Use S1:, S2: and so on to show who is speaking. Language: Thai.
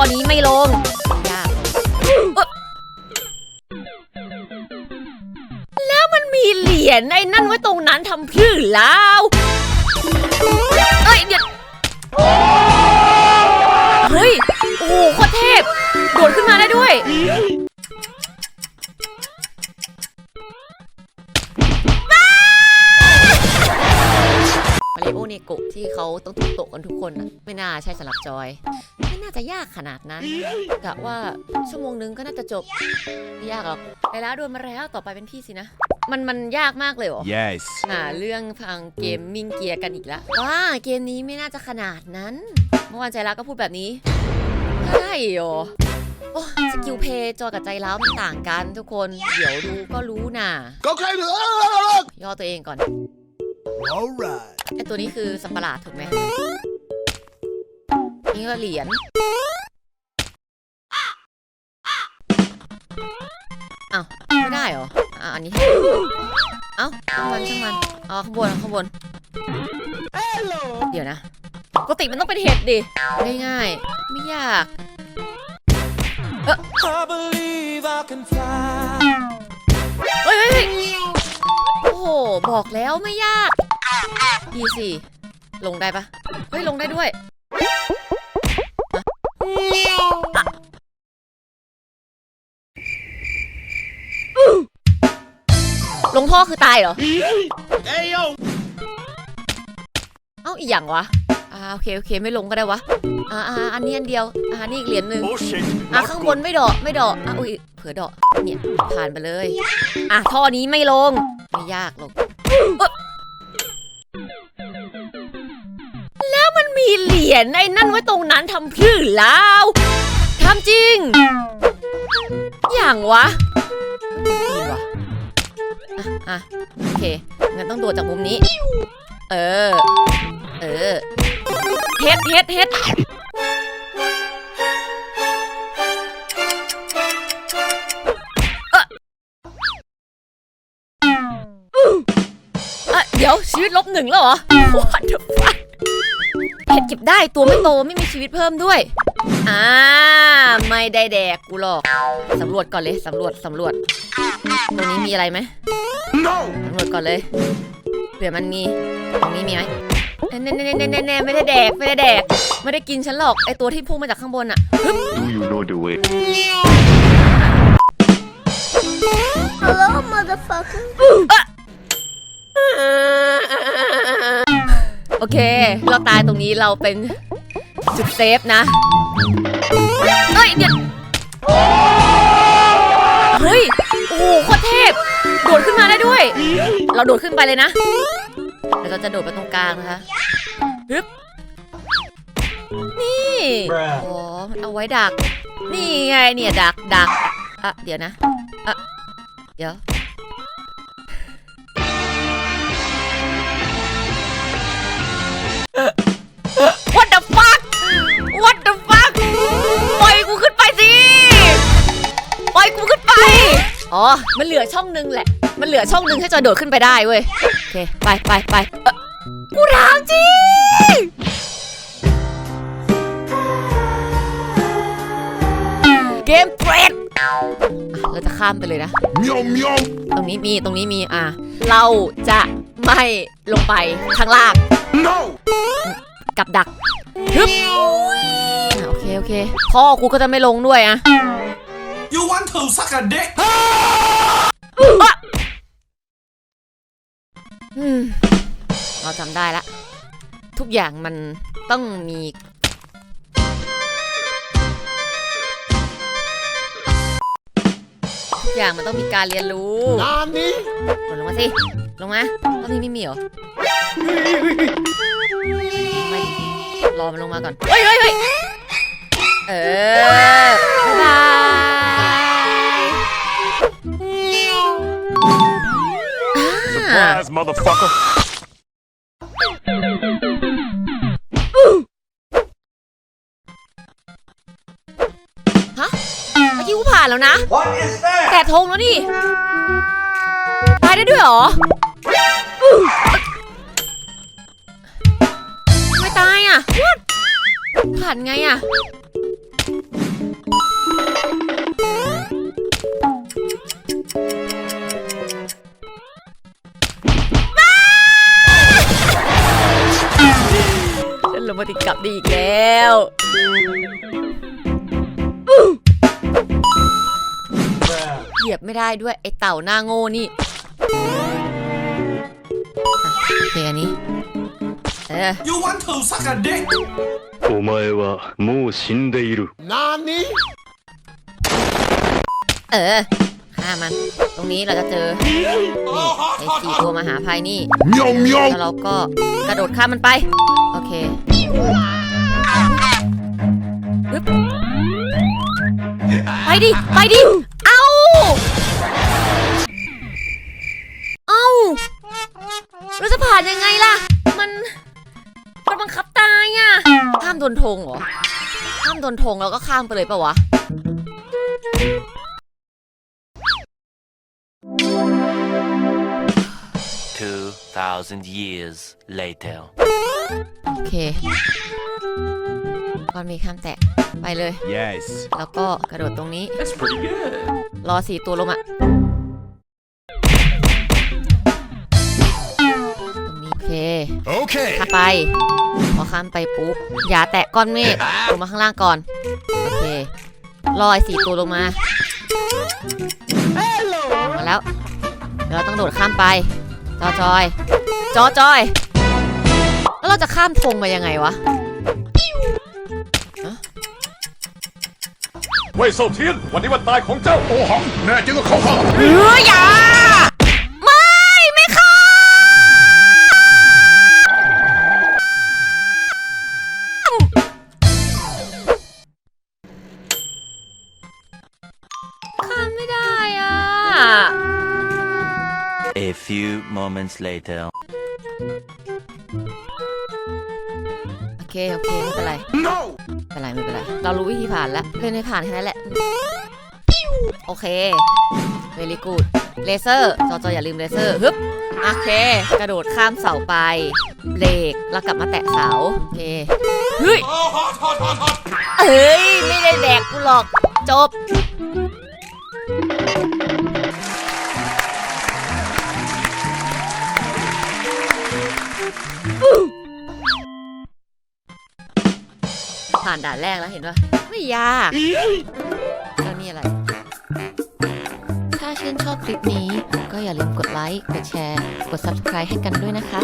S1: อนี้ไม่ลงยากแล้วมันมีเหรียญไอ้นั่นไว้ตรงนั้นทำเพื่อแล้วเอ้ยเดี๋ยว กันทุกคนนะไม่น่าใช่สำหรับจอย ไม่น่าจะยากขนาดนั้นกะว่าชั่วโมงนึงก็น่าจะจบไม่ยากหรอกไปแล้วโดนมาแล้วต่อไปเป็นพี่สินะ มันมันยากมากเลยเหรอ
S2: Yes.
S1: หาเรื่องพังเกมมิ่งเกียร์กันอีกแล้วว้าเกมนี้ไม่น่าจะขนาดนั้น เมื่อวานใจรักก็พูดแบบนี้ใช่เหรอโอ้สกิลเพย์จอยกับใจร้าวมันต่างกันทุกคน เดี๋ยวดูก็รู้น่ะ
S2: Go crazy.
S1: ย่อตัวเองก่อน
S2: All right.
S1: ไอตัวนี้คือสัมปะหลาดถูกไหม นี่ก็เหรียญอ้าวไม่ได้เหรออะอันนี้เอ้าช่างมันช่างมันอ๋อข้างบนข้างบนเดี๋ยวนะปกติมันต้องเป็นเห็ดดิง่ายๆไม่ยากเฮ้ยเฮ้ยเฮ้ยโอ้โหบอกแล้วไม่ยากดีสิลงได้ปะเฮ้ยลงได้ด้วย งท่อคือตายเหรอ
S2: Hey yo.
S1: เอ้าอีกอย่างวะ อ่าโอเคโอเคไม่ลงก็ได้วะ อ่าอ่าอันนี้อันเดียว อ่านี่อีกเหรียญหนึ่ง
S2: Bullshit.
S1: อะ
S2: Not
S1: ข้างบ
S2: good.
S1: นไม่ดอกไม่ดอกอะอุ้ยเผื่อดอกเนี่ยผ่านไปเลย อะท่อนี้ไม่ลง ไม่ยากหรอกเอ้อแล้วมันมีเหรียญไอ้นั่นไว้ตรงนั้นทำพื้นแล้วทำจริง อย่างวะดีวะ อะอะโอเคงั้นต้องโดดจากมุมนี้ เออ เออ เฮ็ดเฮ็ดเฮ็ดอะเดี๋ยวชีวิตลบหนึ่งแล้วเหรอ What the fuck เห็ดเก็บได้ตัวไม่โตไม่มีชีวิตเพิ่มด้วย อ่า ไม่ได้แดกกูหรอก สำรวจก่อนเลย สำรวจ สำรวจ ตรงนี้มีอะไรไหม
S2: No.
S1: สำรวจก่อนเลย เผื่อมันมี ตรงนี้มีไหมแน่แน่แน่แน่แน่แน่ไม่ได้แดก ไม่ได้แดก ไม่ได้กินฉันหรอก ไอตัวที่พุ่งมาจากข้างบนอะฮึบ
S2: Do you know the way?
S3: Hello, motherfucker.
S1: โอเค เราตายตรงนี้เราเป็นจุดเซฟนะ เราโดดขึ้นไปเลยนะเดี๋ยวเราจะโดดไปตรงกลางนะคะฮึบนี่
S4: Bruh
S1: อ๋อมันเอาไว้ดัก นี่ไงเนี่ยดักดักอะเดี๋ยวนะอะเดี๋ยว What the fuck What the fuck ปล่อยกูขึ้นไปสิ ปล่อยกูขึ้นไป อ๋อ มันเหลือช่องหนึงแหละ มันเหลือช่องหนึงให้จอยโดดขึ้นไปได้เว้ย โอเค ไปไปไปเอ่อกูถามจริง เกมเทรดอะเราจะข้ามไปเลยนะ
S2: Meow meow.
S1: ตรงนี้มีตรงนี้มีอะ เราจะไม่ลงไปข้างล่าง
S2: No.
S1: กับดักฮึบอะโอเค โอเค พ่อกูก็จะไม่ลงด้วยอะ
S4: You want to suck a dick?
S1: อะอืม เราจำได้ละ ทุกอย่างมันต้องมีทุกอย่างมันต้องมีการเรียนรู้
S2: Nani?
S1: ลงลงมาสิ ลงมาตอนนี้ไม่มีเหรอไม่รอมันลงมาก่อน เฮ้ยเฮ้ยเฮ้ยเออ
S2: Surprise, motherfucker.
S1: ฮะเมื่อกี้กูผ่านแล้วนะ
S4: What is that?
S1: แตะธงแล้วนี่ ตายได้ด้วยเหรอทำไม่ตายอะ What? ผ่านไงอะ ดกับดีอีกแล้ว เหยียบไม่ได้ด้วย ไอเต่าหน้าโง่นี่อ่ะโอเคอันนี้ เออ
S4: You want to suck a dick?
S2: お前はもう死んでいる。
S1: เออฆ่ามัน ตรงนี้เราจะเจอ นี่ไอสี่ตัวมหาภัยนี่ แล้วเราก็กระโดดข้ามมันไป โอเคปึ๊บ ไปดิ ไปดิ เอา เอาเราจะผ่านยังไงล่ะ มัน มันบังคับตายอะ ข้ามโดนธงเหรอ ข้ามโดนธงแล้วก็ข้ามไปเลยปะวะ
S5: 2,000 years later.
S1: โอเคก้อนมีข้ามแตะไปเลย
S2: Yes.
S1: แล้วก็กระโดดตรงนี้
S4: That's pretty good.
S1: รอสี่ตัวลงอะตรงนี้โอเค
S2: Okay.
S1: ข้ามไป พอข้ามไปปุ๊บ อย่าแตะก้อนเมฆลงมาข้างล่างก่อน โอเครอไอ้สี่ตัวลงมาลงมาแล้วเดี๋ยวเราต้องโดดข้ามไป จอจอย จอจอยแล้วเรา จะข้ามธงมายังไงวะ
S2: เว่ยเซาเทียน วันนี้วันตายของเจ้าโอหัง แน่จริงก็เข้าข้า
S1: เอออย่า ไม่ ไม่ข้ามข้ามไม่ได้อะ
S5: A few moments later.
S1: โอเคโอเคไม่เป็นไร
S2: No
S1: ไม่เป็นไรไม่เป็นไรเรารู้วิธีผ่านแล้วเล่นให้ผ่านแค่นั้นแหละโอเค very good เลเซอร์จอจออย่าลืมเลเซอร์ฮึบโอเค กระโดดข้ามเสาไปเบรกแล้วกลับมาแตะเสาโอเคเฮ้ย
S4: Oh, hot, hot, hot, hot.
S1: เอ้ยไม่ได้แดกกูหรอกจบ ผ่านด่านแรกแล้วเห็นปะไม่ยากแล้วนี่อะไร ถ้าชื่นชอบคลิปนี้ ก็อย่าลืมกดไลค์ กดแชร์ กด subscribe ให้กันด้วยนะคะ